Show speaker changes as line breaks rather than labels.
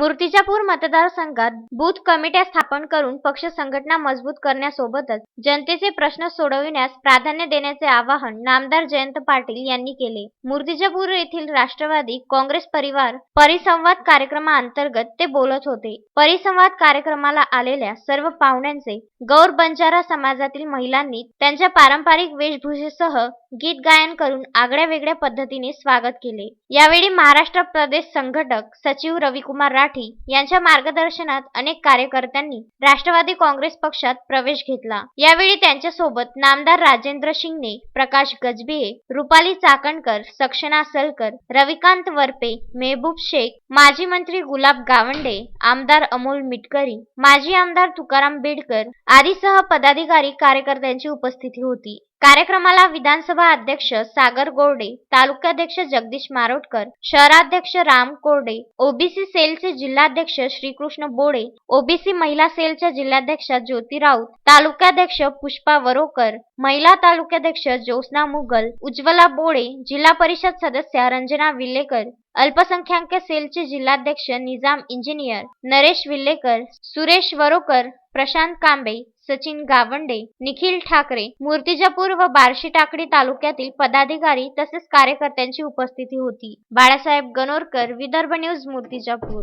मूर्तिजापूर मतदारसंघात बूथ कमिट्या स्थापन करून पक्ष संघटना मजबूत करण्यासोबतच जनतेचे प्रश्न सोडविण्यास प्राधान्य देण्याचे आवाहन नामदार जयंत पाटील यांनी केले. मूर्तिजापूर येथील राष्ट्रवादी काँग्रेस परिवार परिसंवाद कार्यक्रमाअंतर्गत ते बोलत होते. परिसंवाद कार्यक्रमाला आलेल्या सर्व पाहुण्यांचे गौर बंजारा समाजातील महिलांनी त्यांच्या पारंपरिक वेशभूषेसह गीत गायन करून आगळ्या वेगळ्या पद्धतीने स्वागत केले. यावेळी महाराष्ट्र प्रदेश संघटक सचिव रविकुमार त्रिपाठी यांच्या मार्गदर्शनात अनेक कार्यकर्त्यांनी राष्ट्रवादी काँग्रेस पक्षात प्रवेश घेतला. यावेळी त्यांच्यासोबत नामदार राजेंद्र शिंगणे प्रकाश गजबिये रुपाली चाकणकर सक्षना सलकर रविकांत वरपे मेहबूब शेख माजी मंत्री गुलाब गावंडे आमदार अमोल मिटकरी माजी आमदार तुकाराम बेडकर आदीसह पदाधिकारी कार्यकर्त्यांची उपस्थिती होती. कार्यक्रमाला विधानसभा अध्यक्ष सागर गोरडे तालुकाध्यक्ष जगदीश मारोटकर शहराध्यक्ष राम कोरडे ओबीसी सेलचे जिल्हाध्यक्ष श्रीकृष्ण बोडे ओबीसी महिला सेलच्या जिल्हाध्यक्षा ज्योती राऊत तालुकाध्यक्ष पुष्पा वरोकर महिला तालुकाध्यक्ष ज्योत्स्ना मुगल उज्ज्वला बोडे जिल्हा परिषद सदस्या रंजना विलेकर अल्पसंख्याक सेलचे जिल्हाध्यक्ष निजाम इंजिनियर नरेश विल्लेकर सुरेश वरोकर प्रशांत कांबे सचिन गावंडे निखिल ठाकरे मूर्तिजापूर व बार्शी टाकडी तालुक्यातील पदाधिकारी तसेच कार्यकर्त्यांची उपस्थिती होती. बाळासाहेब गणोरकर विदर्भ न्यूज मूर्तिजापूर.